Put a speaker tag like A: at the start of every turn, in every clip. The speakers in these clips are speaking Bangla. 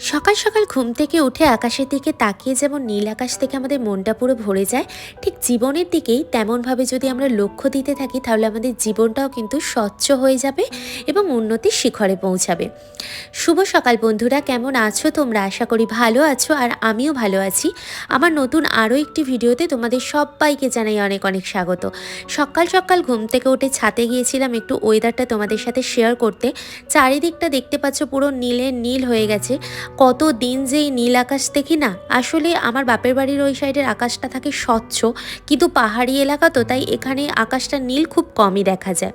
A: সকাল সকাল ঘুম থেকে উঠে আকাশের দিকে তাকিয়ে যেমন নীল আকাশ থেকে আমাদের মনটা পুরো ভরে যায়, ঠিক জীবনের দিকেই তেমনভাবে যদি আমরা লক্ষ্য দিতে থাকি, তাহলে আমাদের জীবনটাও কিন্তু স্বচ্ছ হয়ে যাবে এবং উন্নতির শিখরে পৌঁছাবে। শুভ সকাল বন্ধুরা, কেমন আছো তোমরা? আশা করি ভালো আছো আর আমিও ভালো আছি। আমার নতুন আরও একটি ভিডিওতে তোমাদের সবাইকে জানাই অনেক অনেক স্বাগত। সকাল সকাল ঘুম থেকে উঠে ছাতে গিয়েছিলাম, একটু ওয়েদারটা তোমাদের সাথে শেয়ার করতে। চারিদিকটা দেখতে পাচ্ছ পুরো নীলের নীল হয়ে গেছে। কত দিন যে এই নীল আকাশ দেখি না, আসলে আমার বাপের বাড়ির ওই সাইডের আকাশটা থাকে স্বচ্ছ, কিন্তু পাহাড়ি এলাকা তো, তাই এখানে আকাশটা নীল খুব কমই দেখা যায়।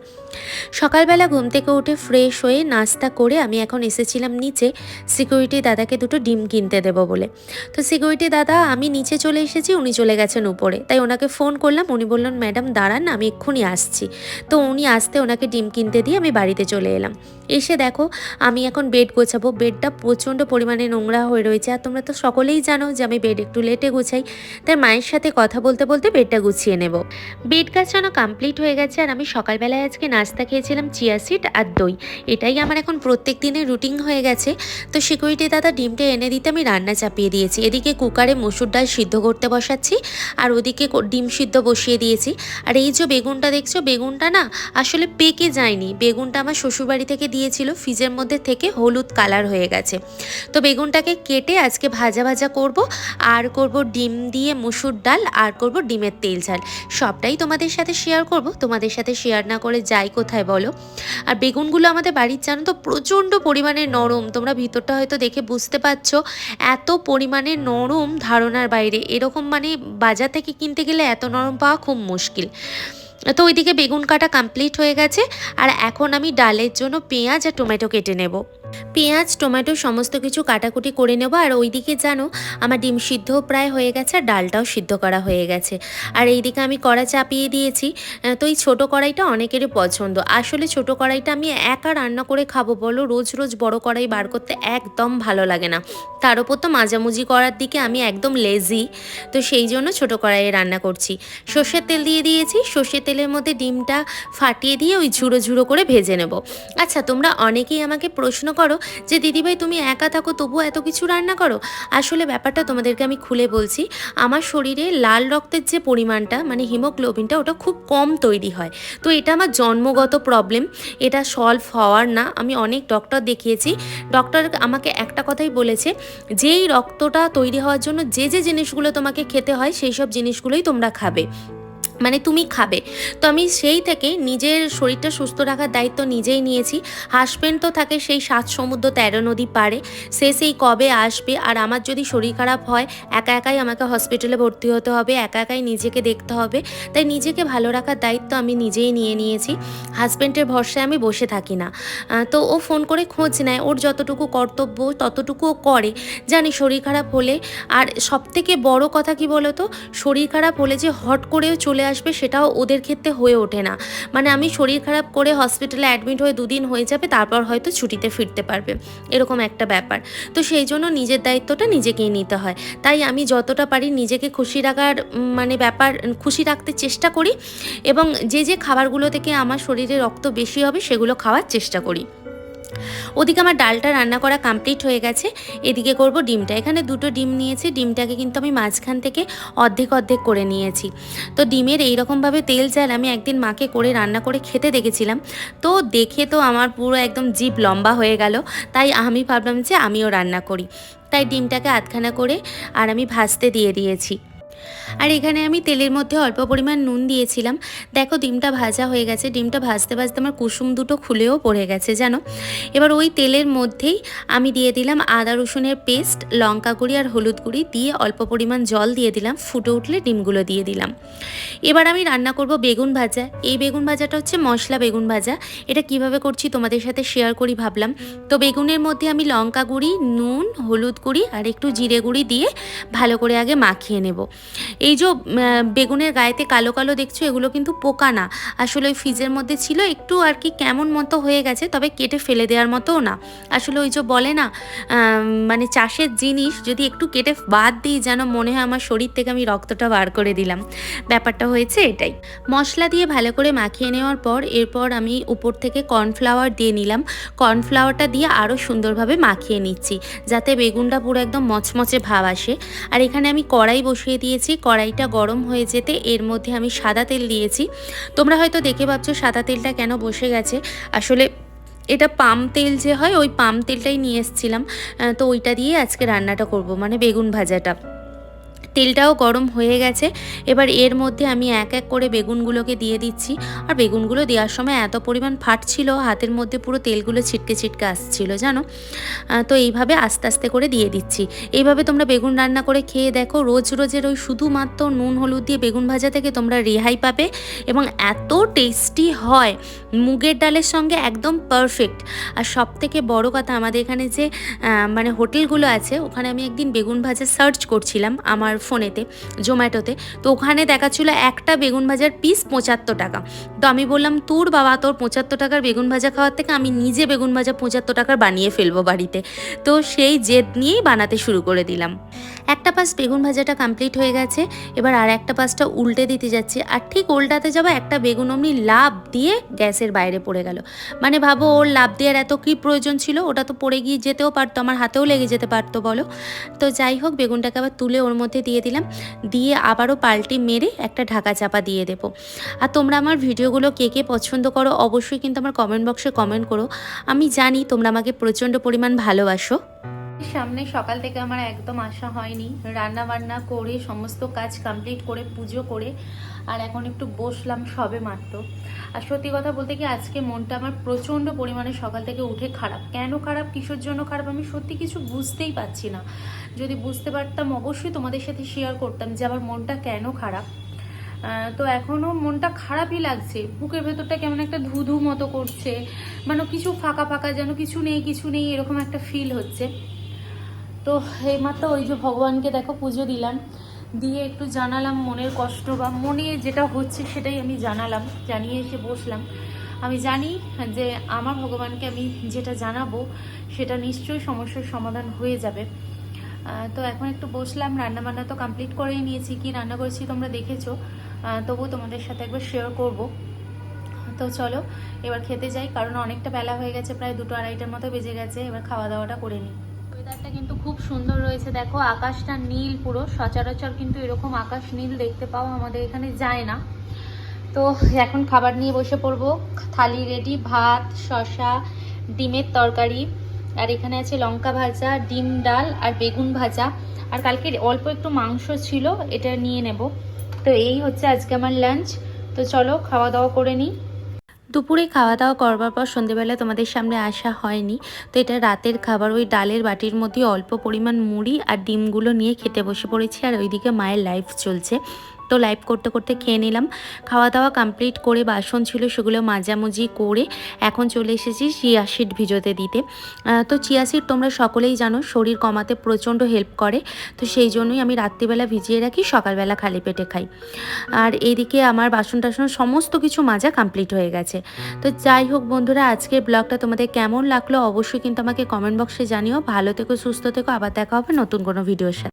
A: সকালবেলা ঘুম থেকে উঠে ফ্রেশ হয়ে নাস্তা করে আমি এখন এসেছিলাম নিচে সিকিউরিটি দাদাকে দুটো ডিম কিনতে দেবো বলে। তো সিকিউরিটি দাদা, আমি নিচে চলে এসেছি, উনি চলে গেছেন উপরে। তাই ওনাকে ফোন করলাম, উনি বললেন, ম্যাডাম, দাঁড়ান, আমি এক্ষুনি আসছি। তো উনি আসতে ওনাকে ডিম কিনতে দিয়ে আমি বাড়িতে চলে এলাম। এসে দেখো, আমি এখন বেড গোছাবো। বেডটা প্রচণ্ড পরিমাণে নোংরা হয়ে রয়েছে। আর তোমরা তো সকলেই জানো যে আমি বেড একটু লেটে গুছাই। তাই মায়ের সাথে কথা বলতে বলতে বেডটা গুছিয়ে নেব। বেড গাছানো কমপ্লিট হয়ে গেছে আর আমি সকালবেলায় আজকে নাস্তা খেয়েছিলাম চিয়া সিড আর দই। এটাই আমার এখন প্রত্যেক দিনের রুটিন হয়ে গেছে। তো সিকিউরিটি দাদা ডিমটা এনে দিতে আমি রান্না চাপিয়ে দিয়েছি। এদিকে কুকারে মসুর ডাল সিদ্ধ করতে বসাচ্ছি আর ওদিকে ডিম সিদ্ধ বসিয়ে দিয়েছি। আর এই যে বেগুনটা দেখছ, বেগুনটা না আসলে পেকে যায়নি। বেগুনটা আমার শ্বশুরবাড়ি থেকে দিয়েছিল। ফ্রিজের মধ্যে থেকে হলুদ কালার হয়ে গেছে। তো বেগুনটাকে কেটে আজকে ভাজা ভাজা করব। আর করব ডিম দিয়ে মুসুর ডাল, আর করব ডিমের তেল ঝাল। সবটাই তোমাদের সাথে শেয়ার করব। তোমাদের সাথে শেয়ার না করে যাই কোথায় বলো? আর বেগুনগুলো আমাদের বাড়ির জানো তো প্রচণ্ড পরিমাণে নরম। তোমরা ভিতরটা হয়তো দেখে বুঝতে পারছ। এত পরিমাণে নরম ধারণার বাইরে। এরকম মানে বাজার থেকে কিনতে গেলে এত নরম পাওয়া খুব মুশকিল। তো ওইদিকে বেগুন কাটা কমপ্লিট হয়ে গেছে, আর এখন আমি ডালের জন্য পেঁয়াজ আর টমেটো কেটে নেব। পেঁয়াজ টমেটো সমস্ত কিছু কাটাকুটি করে নেব, আর ওইদিকে জানো, আমার ডিম সিদ্ধও প্রায় হয়ে গেছে, আর ডালটাও সিদ্ধ করা হয়ে গেছে। আর এইদিকে আমি কড়া চাপিয়ে দিয়েছি তো এই ছোটো কড়াইটা অনেকেরই পছন্দ। আসলে ছোট কড়াইটা আমি একা রান্না করে খাব বলো, রোজ রোজ বড় কড়াই বার করতে একদম ভালো লাগে না। তার উপর তো মাঝামুজি করার দিকে আমি একদম লেজি তো সেই জন্য ছোট কড়াইয়ে রান্না করছি। সর্ষের তেল দিয়ে দিয়েছি, সর্ষের তেলের মধ্যে ডিমটা ফাটিয়ে দিয়ে ওই ঝুড়ো ঝুড়ো করে ভেজে নেব। আচ্ছা তোমরা অনেকেই আমাকে প্রশ্ন করো যে, দিদিভাই, তুমি একা থাকো, তবুও এত কিছু রান্না করো? আসলে ব্যাপারটা তোমাদেরকে আমি খুলে বলছি, আমার শরীরে লাল রক্তের যে পরিমাণটা মানে হিমোগ্লোবিনটা, ওটা খুব কম তৈরি হয়। তো এটা আমার জন্মগত প্রবলেম, এটা সলভ হওয়ার না। আমি অনেক ডক্টর দেখিয়েছি, ডক্টর আমাকে একটা কথাই বলেছে, যেই রক্তটা তৈরি হওয়ার জন্য যে যে জিনিসগুলো তোমাকে খেতে হয়, সেই সব জিনিসগুলোই তোমরা খাবে। মানে তুমি খাবে। তো আমি সেই থেকে নিজের শরীরটা সুস্থ রাখার দায়িত্ব নিজেই নিয়েছি। হাসবেন্ড তো থাকে সেই সাত সমুদ্র তেরো নদী পারে সে সেই কবে আসবে আর আমার যদি শরীর খারাপ হয়, একা একাই আমাকে হসপিটালে ভর্তি হতে হবে, একা একাই নিজেকে দেখতে হবে। তাই নিজেকে ভালো রাখার দায়িত্ব আমি নিজেই নিয়ে নিয়েছি। হাজব্যান্ডের ভরসায় আমি বসে থাকি না। তো ও ফোন করে খোঁজ নেয়। ওর যতটুকু কর্তব্য, ততটুকু করে। জানি শরীর খারাপ হলে, আর সব থেকে বড় কথা কি বলো তো শরীর খারাপ হলে যে হট করেও চলে আসবে সেটাও ওদের ক্ষেত্রে হয়ে ওঠে না। মানে আমি শরীর খারাপ করে হসপিটালে অ্যাডমিট হয়ে দুদিন হয়ে যাবে, তারপর হয়তো ছুটিতে ফিরতে পারবে। এরকম একটা ব্যাপার। তো সেই জন্য নিজের দায়িত্বটা নিজেকেই নিতে হয়। তাই আমি যতটা পারি নিজেকে খুশি রাখার মানে ব্যাপার, খুশি রাখতে চেষ্টা করি এবং যে যে খাবারগুলো থেকে আমার শরীরে রক্ত বেশি হবে সেগুলো খাওয়ার চেষ্টা করি। ওদিকে আমার ডালটা রান্না করা কমপ্লিট হয়ে গেছে। এদিকে করব ডিমটা। এখানে দুটো ডিম নিয়েছি। ডিমটাকে কিন্তু আমি মাঝখান থেকে অর্ধেক অর্ধেক করে নিয়েছি। তো ডিমের এইরকমভাবে তেল জাল আমি একদিন মাকে করে রান্না করে খেতে দেখেছিলাম। তো দেখে তো আমার পুরো একদম জিভ লম্বা হয়ে গেল। তাই আমি ভাবলাম যে আমিও রান্না করি। তাই ডিমটাকে আধখানা করে আর আমি ভাজতে দিয়ে দিয়েছি। আর এখানে আমি তেলের মধ্যে অল্প পরিমাণ নুন দিয়েছিলাম। দেখো ডিমটা ভাজা হয়ে গেছে। ডিমটা ভাজতে ভাজতে আমার কুসুম দুটো খুলেও পড়ে গেছে, জানো? এবার ওই তেলের মধ্যেই আমি দিয়ে দিলাম আদা রসুনের পেস্ট, লঙ্কা গুঁড়ি আর হলুদ গুঁড়ি দিয়ে অল্প পরিমাণ জল দিয়ে দিলাম। ফুটে উঠলে ডিমগুলো দিয়ে দিলাম। এবার আমি রান্না করব বেগুন ভাজা। এই বেগুন ভাজাটা হচ্ছে মশলা বেগুন ভাজা। এটা কীভাবে করছি তোমাদের সাথে শেয়ার করি ভাবলাম। তো বেগুনের মধ্যে আমি লঙ্কা গুঁড়ি, নুন, হলুদ গুঁড়ি আর একটু জিরে গুঁড়ি দিয়ে ভালো করে আগে মাখিয়ে নেব। এই যে বেগুনের গায়েতে কালো কালো দেখছ, এগুলো কিন্তু পোকা না। আসলে ওই ফ্রিজের মধ্যে ছিল, একটু আর কি কেমন মতো হয়ে গেছে, তবে কেটে ফেলে দেওয়ার মতোও না। আসলে ওই যে বলে না মানে চাষের জিনিস যদি একটু কেটে বাদ দিই, যেন মনে হয় আমার শরীর থেকে আমি রক্তটা বার করে দিলাম। ব্যাপারটা হয়েছে এটাই। মশলা দিয়ে ভালো করে মাখিয়ে নেওয়ার পর, এরপর আমি উপর থেকে কর্নফ্লাওয়ার দিয়ে নিলাম। কর্নফ্লাওয়ারটা দিয়ে আরও সুন্দরভাবে মাখিয়ে নিচ্ছি, যাতে বেগুনটা পুরো একদম মচমচে ভাব আসে। আর এখানে আমি কড়াই বসিয়ে দিয়েছি কড়াইটা গরম হয়ে যেতে এর মধ্যে আমি সাদা তেল দিয়েছি। তোমরা হয়তো দেখে ভাবছ সাদা তেলটা কেন বসে গেছে? আসলে এটা পাম তেল যে হয়, ওই পাম তেলটাই নিয়ে এসেছিলাম। তো ওইটা দিয়ে আজকে রান্নাটা করব মানে বেগুন ভাজাটা। তেলটাও গরম হয়ে গেছে। এবার এর মধ্যে আমি এক এক করে বেগুনগুলোকে দিয়ে দিচ্ছি। আর বেগুনগুলো দেওয়ার সময় এত পরিমাণ ফাটছিল, হাতের মধ্যে পুরো তেলগুলো ছিটকে ছিটকে আসছিল, জানো? তো এইভাবে আস্তে আস্তে করে দিয়ে দিচ্ছি। এইভাবে তোমরা বেগুন রান্না করে খেয়ে দেখো, রোজ রোজের ওই শুধুমাত্র নুন, হলুদ দিয়ে বেগুন ভাজা থেকে তোমরা রেহাই পাবে এবং এত টেস্টি হয়। মুগের ডালের সঙ্গে একদম পারফেক্ট। আর সব থেকে বড় কথা আমাদের এখানে যে মানে হোটেলগুলো আছে, ওখানে আমি একদিন বেগুন ভাজা সার্চ করছিলাম। আমার ফোনেতে, জোম্যাটোতে। তো ওখানে দেখাচ্ছিল একটা বেগুন ভাজার পিস পঁচাত্তর টাকা। তো আমি বললাম, তোর বাবা তোর পঁচাত্তর টাকার বেগুন ভাজা খাওয়ার থেকে আমি নিজে বেগুন ভাজা পঁচাত্তর টাকার বানিয়ে ফেলব বাড়িতে। তো সেই জেদ নিয়েই বানাতে শুরু করে দিলাম। একটা পাশ বেগুন ভাজাটা কমপ্লিট হয়ে গেছে, এবার আর একটা পাশটা উল্টে দিতে যাচ্ছি। আর ঠিক উল্টাতে যাব, একটা বেগুন অমনি লাভ দিয়ে গ্যাসের বাইরে পড়ে গেল। মানে ভাবো, ওর লাভ দেওয়ার এত কী প্রয়োজন ছিল? ওটা তো পড়ে গিয়ে যেতেও পারতো, আমার হাতেও লেগে যেতে পারতো, বলো। তো যাই হোক, বেগুনটাকে আবার তুলে ওর মধ্যে দিয়ে দিলাম। দিয়ে আবারও পাল্টি মেরে একটা ঢাকা চাপা দিয়ে দেবো। আর তোমরা আমার ভিডিওগুলো কে কে পছন্দ করো অবশ্যই কিন্তু আমার কমেন্ট বক্সে কমেন্ট করো। আমি জানি তোমরা আমাকে প্রচণ্ড পরিমাণ ভালোবাসো। সামনে সকাল থেকে আমার একদম আশা হয়নি। রান্না বান্না করে, সমস্ত কাজ কমপ্লিট করে, পুজো করে, আর এখন একটু বসলাম সবে মাত্র। আর সত্যি কথা বলতে কি, আজকে মনটা আমার প্রচণ্ড পরিমাণে সকাল থেকে উঠে খারাপ। কেন খারাপ? কিসের জন্য খারাপ? আমি সত্যি কিছু বুঝতেই পারছি না। যদি বুঝতে পারতাম, অবশ্যই তোমাদের সাথে শেয়ার করতাম যে আমার মনটা কেন খারাপ। তো এখনও মনটা খারাপই লাগছে। বুকের ভেতরটা কেমন একটা ধু ধু মতো করছে। মানে কিছু ফাঁকা ফাঁকা যেন কিছু নেই কিছু নেই, এরকম একটা ফিল হচ্ছে। তো এইমাত্র ওই যে ভগবানকে দেখো পুজো দিলাম, দিয়ে একটু জানালাম মনের কষ্ট বা মনে যেটা হচ্ছে সেটাই আমি জানালাম, জানিয়ে এসে বসলাম। আমি জানি যে আমার ভগবানকে আমি যেটা জানাব সেটা নিশ্চয়ই সমস্যার সমাধান হয়ে যাবে। তো এখন একটু বসলাম রান্না বান্না তো কমপ্লিট করেই নিয়েছি, কি রান্না করেছি তোমরা দেখেছ। তবুও তোমাদের সাথে একবার শেয়ার করব। তো চলো, এবার খেতে যাই, কারণ অনেকটা বেলা হয়ে গেছে, প্রায় দুটো আড়াইটার মতো বেজে গেছে, এবার খাওয়া দাওয়াটা করে নিই। ওয়েদারটা কিন্তু খুব সুন্দর রয়েছে। দেখো, আকাশটা নীল পুরো। সচরাচর কিন্তু এরকম আকাশ নীল দেখতে পাও আমাদের এখানে যায় না। তো এখন খাবার নিয়ে বসে পড়ব। থালি রেডি ভাত, শসা, ডিমের তরকারি। আর এখানে আছে লঙ্কা ভাজা, ডিম, ডাল আর বেগুন ভাজা। আর কালকে অল্প একটু মাংস ছিল, এটা নিয়ে নেব। তো এই হচ্ছে আজকে আমার লাঞ্চ তো চলো খাওয়া দাওয়া করে নিই। দুপুরে খাওয়া দাওয়া করবার পর সন্ধেবেলা তোমাদের সামনে আসা হয়নি। তো এটা রাতের খাবার, ওই ডালের বাটির মধ্যে অল্প পরিমাণ মুড়ি আর ডিমগুলো নিয়ে খেতে বসে পড়েছি আর ওইদিকে মায়ের লাইফ চলছে। তো লাইভ করতে করতে খেয়ে নিলাম। খাওয়া দাওয়া কমপ্লিট করে বাসন ছিল, সেগুলো মাজামুজি করে এখন চলে এসেছি চিয়া সিড ভিজোতে দিতে। তো চিয়া সিড তোমরা সকলেই জানো, শরীর কমাতে প্রচণ্ড হেল্প করে। তো সেই জন্যই আমি রাত্রিবেলা ভিজিয়ে রাখি, সকালবেলা খালি পেটে খাই। আর এইদিকে আমার বাসন টাসন সমস্ত কিছু মাজা কমপ্লিট হয়ে গেছে। তো যাই হোক বন্ধুরা, আজকের ব্লগটা তোমাদের কেমন লাগল অবশ্যই কিন্তু আমাকে কমেন্ট বক্সে জানিও। ভালো থেকো, সুস্থ থেকো, আবার দেখা হবে নতুন কোনো ভিডিওর সাথে।